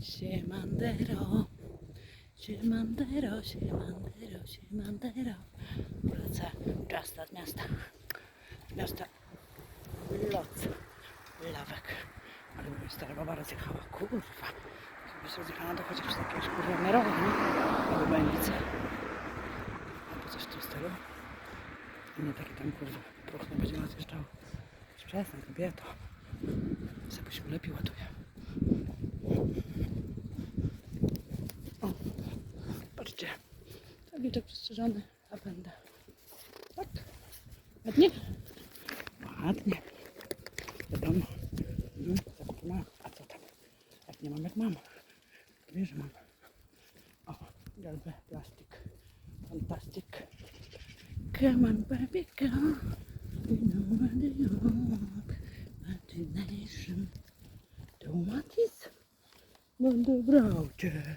Siemandero, siemandero, siemandero, siemandero. Wrócę prosto z miasta. Z miasta Loc, Lawek. Ale mój stara baba rozjechała, kurwa. Jakbyś rozjechała, to chociaż z jakiegoś kurwa Merowa, nie? Albo Będzice. Albo coś w tym stylu. I nie taki tam kurwa próch nie będzie rozjeżdżał. Przestań, kobieto. Sobie się lepiej ładuje. O, patrzcie. Tabliczek przystrzyżony, a będę. Tak. Ładnie? Ładnie. Wiadomo. No. A co tam? Jak nie mam, jak mam. Wiesz, że mam. O, galbę, plastik. Fantastic. Come on, baby, come. You know what they are. Imagination. Tomatis. Będę brał cię.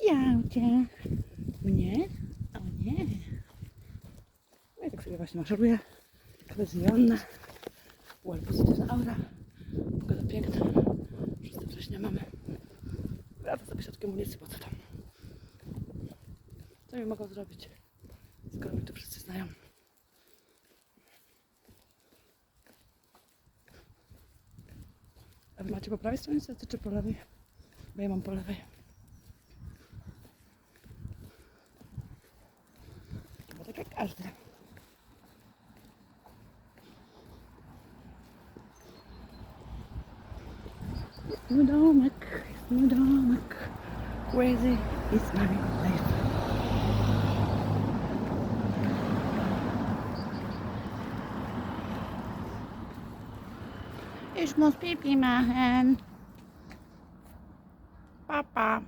Wziął cię. Mnie? O nie. No i tak sobie właśnie maszeruję. Bezjonna. Well, pozytywna aura. Pogoda piękna. Wszyscy września mamy. Wracam sobie środkiem ulicy, po co tam? Co mi mogą zrobić? Skoro mnie tu wszyscy znają. A wy macie po prawej stronie czy po lewej? Bo ja mam po lewej. para casa. no domic crazy is my life. Ich muss Pipi machen. Papa.